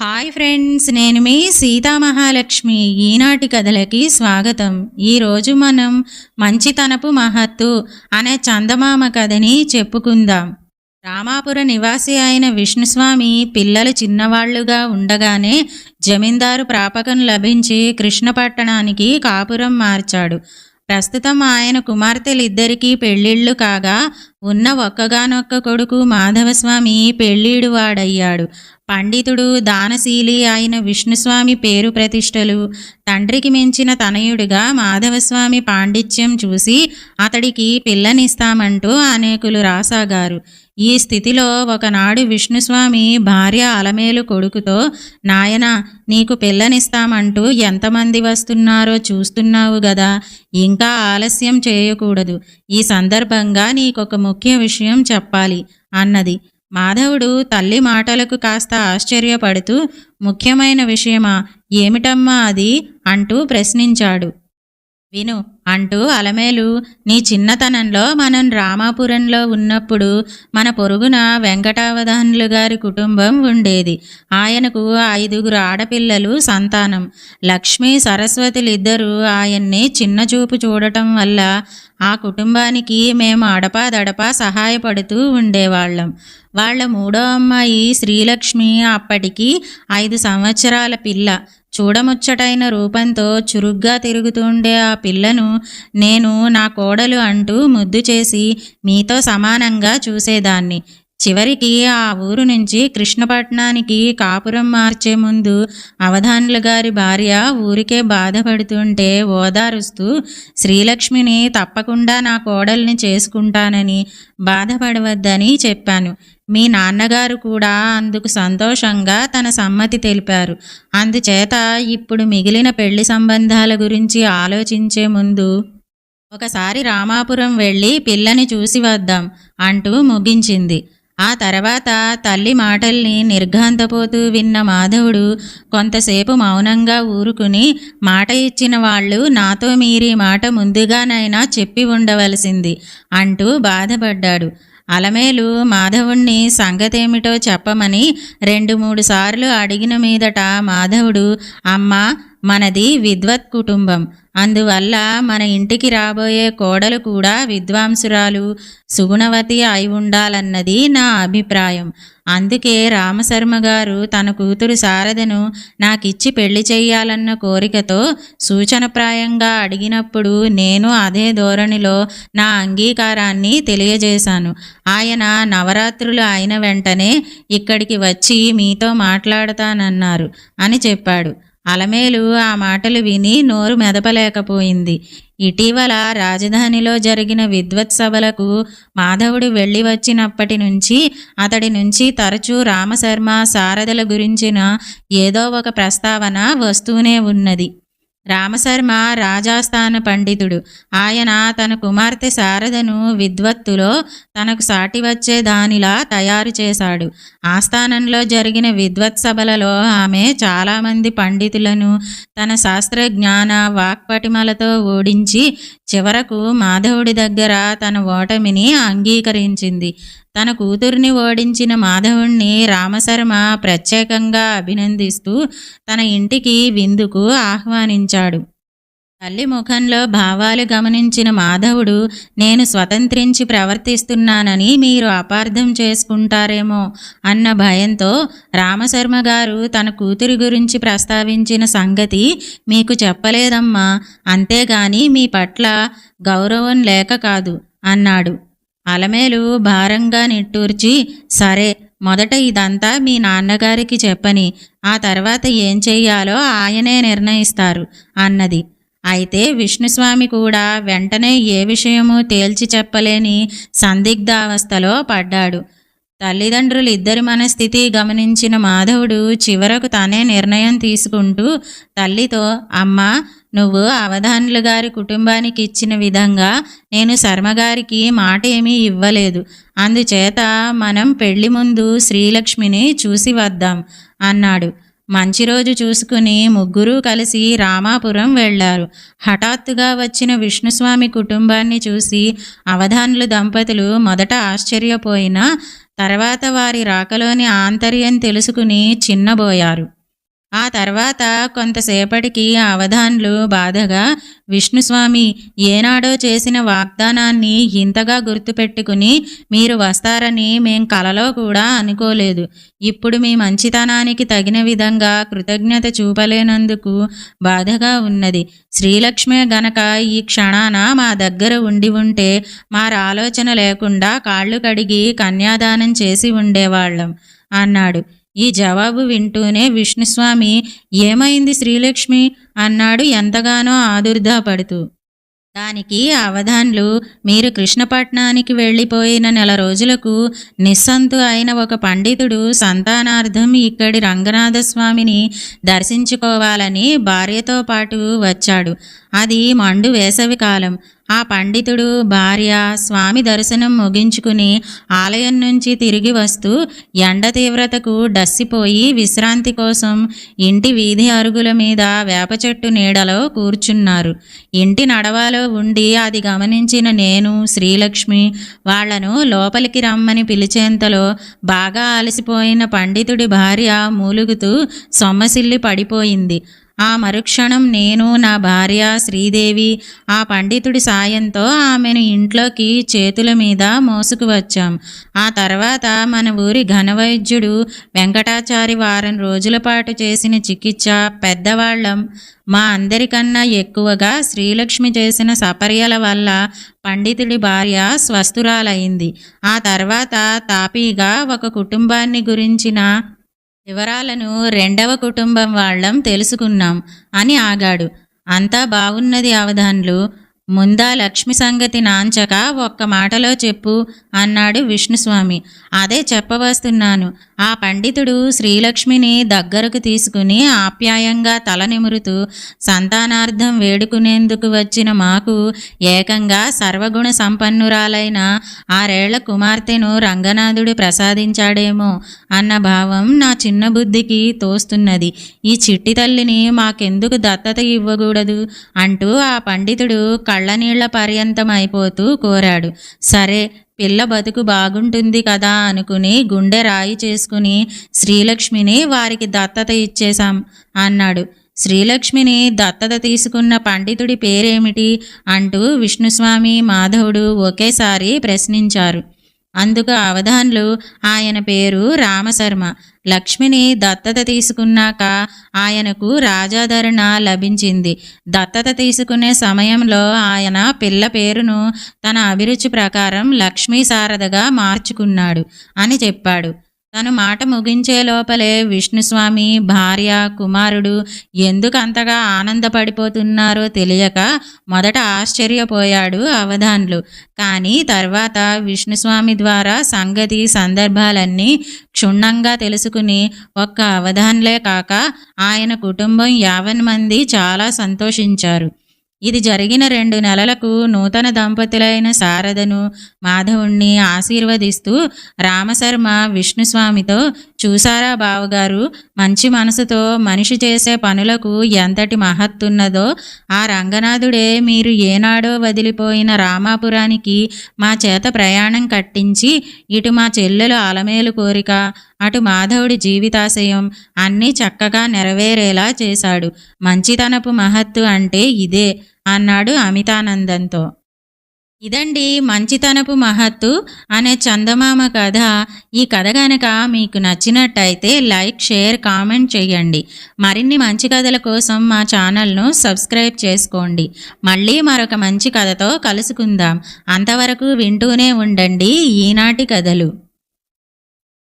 Hi friends నేను మీ సీతామహాలక్ష్మి ఈనాటి కథలకి స్వాగతం. ఈరోజు మనం మంచితనపు మహత్తు అనే చందమామ కథని చెప్పుకుందాం. రామాపుర నివాసి అయిన విష్ణుస్వామి పిల్లలు చిన్నవాళ్ళుగా ఉండగానే జమీందారు ప్రాపకం లభించి కృష్ణపట్టణానికి కాపురం మార్చాడు. ప్రస్తుతం ఆయన కుమార్తెలిద్దరికీ పెళ్ళిళ్ళు కాగా ఉన్న ఒక్కగానొక్క కొడుకు మాధవస్వామి పెళ్ళీడు వాడయ్యాడు పండితుడు దానశీలి అయిన విష్ణుస్వామి పేరు ప్రతిష్టలు. తండ్రికి మించిన తనయుడిగా మాధవస్వామి పాండిత్యం చూసి అతడికి పిల్లనిస్తామంటూ అనేకులు రాసాగారు. ఈ స్థితిలో ఒకనాడు విష్ణుస్వామి భార్య అలమేలు కొడుకుతో నాయన నీకు పిల్లనిస్తామంటూ ఎంతమంది వస్తున్నారో చూస్తున్నావు గదా ఇంకా ఆలస్యం చేయకూడదు. ఈ సందర్భంగా నీకొక ముఖ్య విషయం చెప్పాలి అన్నది. మాధవుడు తల్లి మాటలకు కాస్త ఆశ్చర్యపడుతూ ముఖ్యమైన విషయమా? ఏమిటమ్మా అది? అంటూ ప్రశ్నించాడు. విను. అంటూ అలమేలు నీ చిన్నతనంలో మనం రామాపురంలో ఉన్నప్పుడు మన పొరుగున వెంకటావధానులు గారి కుటుంబం ఉండేది. ఆయనకు ఐదుగురు ఆడపిల్లలు సంతానం. లక్ష్మి సరస్వతులిద్దరూ ఆయన్ని చిన్నచూపు చూడటం వల్ల ఆ కుటుంబానికి మేము అడపాదడపా సహాయపడుతూ ఉండేవాళ్ళం. వాళ్ళ మూడో అమ్మాయి శ్రీలక్ష్మి అప్పటికి ఐదు సంవత్సరాల పిల్ల. చూడముచ్చటైన రూపంతో చురుగ్గా తిరుగుతుండే ఆ పిల్లను నేను నా కోడలు అంటూ ముద్దు చేసి మీతో సమానంగా చూసేదాన్ని. చివరికి ఆ ఊరు నుంచి కృష్ణపట్నానికి కాపురం మార్చే ముందు అవధాన్లు గారి భార్య ఊరికే బాధపడుతుంటే ఓదారుస్తూ శ్రీలక్ష్మిని తప్పకుండా నా కోడల్ని చేసుకుంటానని బాధపడవద్దని చెప్పాను. మీ నాన్నగారు కూడా అందుకు సంతోషంగా తన సమ్మతి తెలిపారు. అందుచేత ఇప్పుడు మిగిలిన పెళ్ళి సంబంధాల గురించి ఆలోచించే ముందు ఒకసారి రామాపురం వెళ్ళి పిల్లని చూసి వద్దాం అంటూ ముగించింది. ఆ తర్వాత తల్లి మాటల్ని నిర్ఘాంతపోతూ విన్న మాధవుడు కొంతసేపు మౌనంగా ఊరుకుని మాట ఇచ్చిన వాళ్ళు నాతో మీరీ మాట ముందుగానైనా చెప్పి ఉండవలసింది అంటూ బాధపడ్డాడు. అలమేలు మాధవుణ్ణి సంగతేమిటో చెప్పమని రెండు మూడు సార్లు అడిగిన మీదట మాధవుడు అమ్మ మనది విద్వత్ కుటుంబం. అందువల్ల మన ఇంటికి రాబోయే కోడలు కూడా విద్వాంసురాలు సుగుణవతి అయి ఉండాలన్నది నా అభిప్రాయం. అందుకే రామశర్మ గారు తన కూతురు శారదను నాకిచ్చి పెళ్ళి చేయాలన్న కోరికతో సూచనప్రాయంగా అడిగినప్పుడు నేను అదే ధోరణిలో నా అంగీకారాన్ని తెలియజేశాను. ఆయన నవరాత్రులు అయిన వెంటనే ఇక్కడికి వచ్చి మీతో మాట్లాడతానన్నారు అని చెప్పాడు. అలమేలు ఆ మాటలు విని నోరు మెదపలేకపోయింది. ఇటీవల రాజధానిలో జరిగిన విద్వత్ సభలకు మాధవుడు వెళ్ళి వచ్చినప్పటి నుంచి అతడి నుంచి తరచూ రామశర్మ సారథుల గురించిన ఏదో ఒక ప్రస్తావన వస్తూనే ఉన్నది. రామశర్మ రాజాస్థాన పండితుడు. ఆయన తన కుమార్తె శారదను విద్వత్తులో తనకు సాటి వచ్చే దానిలా తయారు చేశాడు. ఆస్థానంలో జరిగిన విద్వత్ సభలలో ఆమె చాలామంది పండితులను తన శాస్త్ర జ్ఞాన వాక్పటిమలతో ఓడించి చివరకు మాధవుడి దగ్గర తన ఓటమిని అంగీకరించింది. తన కూతుర్ని ఓడించిన మాధవుణ్ణి రామశర్మ ప్రత్యేకంగా అభినందిస్తూ తన ఇంటికి విందుకు ఆహ్వానించాడు. తల్లి ముఖంలో భావాలు గమనించిన మాధవుడు నేను స్వతంత్రించి ప్రవర్తిస్తున్నానని మీరు అపార్థం చేసుకుంటారేమో అన్న భయంతో రామశర్మ గారు తన కూతురి గురించి ప్రస్తావించిన సంగతి మీకు చెప్పలేదమ్మా అంతేగాని మీ పట్ల గౌరవం లేక కాదు అన్నాడు. అలమేలు భారంగా నిట్టూర్చి సరే మొదట ఇదంతా మీ నాన్నగారికి చెప్పని ఆ తర్వాత ఏం చెయ్యాలో ఆయనే నిర్ణయిస్తారు అన్నది. అయితే విష్ణుస్వామి కూడా వెంటనే ఏ విషయమూ తేల్చి చెప్పలేని సందిగ్ధావస్థలో పడ్డాడు. తల్లిదండ్రులు ఇద్దరి మనస్థితి గమనించిన మాధవుడు చివరకు తనే నిర్ణయం తీసుకుంటూ తల్లితో అమ్మా నువ్వు అవధానులు గారి కుటుంబానికి ఇచ్చిన విధంగా నేను శర్మగారికి మాట ఏమీ ఇవ్వలేదు. అందుచేత మనం పెళ్ళి ముందు శ్రీలక్ష్మిని చూసి వద్దాం అన్నాడు. మంచి రోజు చూసుకుని ముగ్గురూ కలిసి రామాపురం వెళ్ళారు హఠాత్తుగా వచ్చిన విష్ణుస్వామి కుటుంబాన్ని చూసి అవధానులు దంపతులు మొదట ఆశ్చర్యపోయినా తర్వాత వారి రాకలోని ఆంతర్యం తెలుసుకుని చిన్నబోయారు. ఆ తర్వాత కొంతసేపటికి అవధాన్లు బాధగా విష్ణుస్వామి ఏనాడో చేసిన వాగ్దానాన్ని ఇంతగా గుర్తుపెట్టుకుని మీరు వస్తారని మేం కలలో కూడా అనుకోలేదు. ఇప్పుడు మీ మంచితనానికి తగిన విధంగా కృతజ్ఞత చూపలేనందుకు బాధగా ఉన్నది. శ్రీలక్ష్మి గనక ఈ క్షణాన మా దగ్గర ఉండి ఉంటే మారు ఆలోచన లేకుండా కాళ్ళు కడిగి కన్యాదానం చేసి ఉండేవాళ్ళం. అన్నాడు. ఈ జవాబు వింటూనే విష్ణుస్వామి ఏమైంది శ్రీలక్ష్మి? అన్నాడు ఎంతగానో ఆదుర్దాపడుతూ. దానికి అవధాన్లు మీరు కృష్ణపట్నానికి వెళ్ళిపోయిన నెల రోజులకు నిస్సంతు అయిన ఒక పండితుడు సంతానార్థం ఇక్కడి రంగనాథ స్వామిని దర్శించుకోవాలని భార్యతో పాటు వచ్చాడు. అది మండు వేసవి కాలం. ఆ పండితుడు భార్య స్వామి దర్శనం ముగించుకుని ఆలయం నుంచి తిరిగి వస్తూ ఎండ తీవ్రతకు డస్సిపోయి విశ్రాంతి కోసం ఇంటి వీధి అరుగుల మీద వేప చెట్టు నీడలో కూర్చున్నారు. ఇంటి నడవాలో ఉండి అది గమనించిన నేను శ్రీలక్ష్మి వాళ్ళను లోపలికి రమ్మని పిలిచేంతలో బాగా అలసిపోయిన పండితుడి భార్య మూలుగుతూ సొమ్మసిల్లి పడిపోయింది. ఆ మరుక్షణం నేను నా భార్య శ్రీదేవి ఆ పండితుడి సాయంతో ఆమెను ఇంట్లోకి చేతుల మీద మోసుకు వచ్చాం. ఆ తర్వాత మన ఊరి ఘనవైద్యుడు వెంకటాచారి వారం రోజుల పాటు చేసిన చికిత్స పెద్దవాళ్ళం. మా అందరికన్నా ఎక్కువగా శ్రీలక్ష్మి చేసిన సపర్యల వల్ల పండితుడి భార్య స్వస్థురాలైంది. ఆ తర్వాత తాపీగా ఒక కుటుంబాన్ని గురించిన వివరాలను రెండవ కుటుంబం వాళ్ళం తెలుసుకున్నాం అని ఆగాడు. అంతా బాగున్నది అవధాన్లు. ముందా లక్ష్మి సంగతి నాంచక ఒక్క మాటలో చెప్పు అన్నాడు విష్ణుస్వామి. అదే చెప్పవస్తున్నాను. ఆ పండితుడు శ్రీలక్ష్మిని దగ్గరకు తీసుకుని ఆప్యాయంగా తల నిమురుతూ సంతానార్థం వేడుకునేందుకు వచ్చిన మాకు ఏకంగా సర్వగుణ సంపన్నురాలైన ఆరేళ్ళ కుమార్తెను రంగనాథుడు ప్రసాదించాడేమో అన్న భావం నా చిన్న బుద్ధికి తోస్తున్నది. ఈ చిట్టి తల్లిని మాకెందుకు దత్తత ఇవ్వకూడదు? అంటూ ఆ పండితుడు కళ్ళనీళ్ళ పర్యంతం అయిపోతూ కోరాడు. సరే పిల్ల బతుకు బాగుంటుంది కదా అనుకుని గుండె రాయి చేసుకుని శ్రీలక్ష్మిని వారికి దత్తత ఇచ్చేశాం అన్నాడు. శ్రీలక్ష్మిని దత్తత తీసుకున్న పండితుడి పేరేమిటి? అంటూ విష్ణుస్వామి మాధవుడు ఒకేసారి ప్రశ్నించారు. అందుకు అవధాన్లు ఆయన పేరు రామశర్మ. లక్ష్మిని దత్తత తీసుకున్నాక ఆయనకు రాజాధరణ లభించింది. దత్తత తీసుకునే సమయంలో ఆయన పిల్ల పేరును తన అభిరుచి ప్రకారం లక్ష్మీ శారదగా మార్చుకున్నాడు అని చెప్పాడు. తను మాట ముగించే లోపలే విష్ణుస్వామి భార్య కుమారుడు ఎందుకు అంతగా ఆనందపడిపోతున్నారో తెలియక మొదట ఆశ్చర్యపోయాడు అవధాన్లు. కానీ తర్వాత విష్ణుస్వామి ద్వారా సంగతి సందర్భాలన్నీ క్షుణ్ణంగా తెలుసుకుని ఒక్క అవధాన్లే కాక ఆయన కుటుంబం యావన్ మంది చాలా సంతోషించారు. ఇది జరిగిన రెండు నెలలకు నూతన దంపతులైన శారదను మాధవుణ్ణి ఆశీర్వదిస్తూ రామశర్మ విష్ణుస్వామితో చూసారా బావగారు మంచి మనసుతో మనిషి చేసే పనులకు ఎంతటి మహత్తున్నదో ఆ రంగనాథుడే మీరు ఏనాడో వదిలిపోయిన రామాపురానికి మా చేత ప్రయాణం కట్టించి ఇటు మా చెల్లెలు అలమేలు కోరిక అటు మాధవుడి జీవితాశయం అన్నీ చక్కగా నెరవేరేలా చేశాడు. మంచితనపు మహత్తు అంటే ఇదే. అన్నాడు అమితానందంతో. ఇదండి మంచితనపు మహత్తు అనే చందమామ కథ. ఈ కథ గనక మీకు నచ్చినట్టయితే లైక్ షేర్ కామెంట్ చేయండి. మరిన్ని మంచి కథల కోసం మా ఛానల్ను సబ్స్క్రైబ్ చేసుకోండి. మళ్ళీ మరొక మంచి కథతో కలుసుకుందాం. అంతవరకు వింటూనే ఉండండి ఈనాటి కథలు.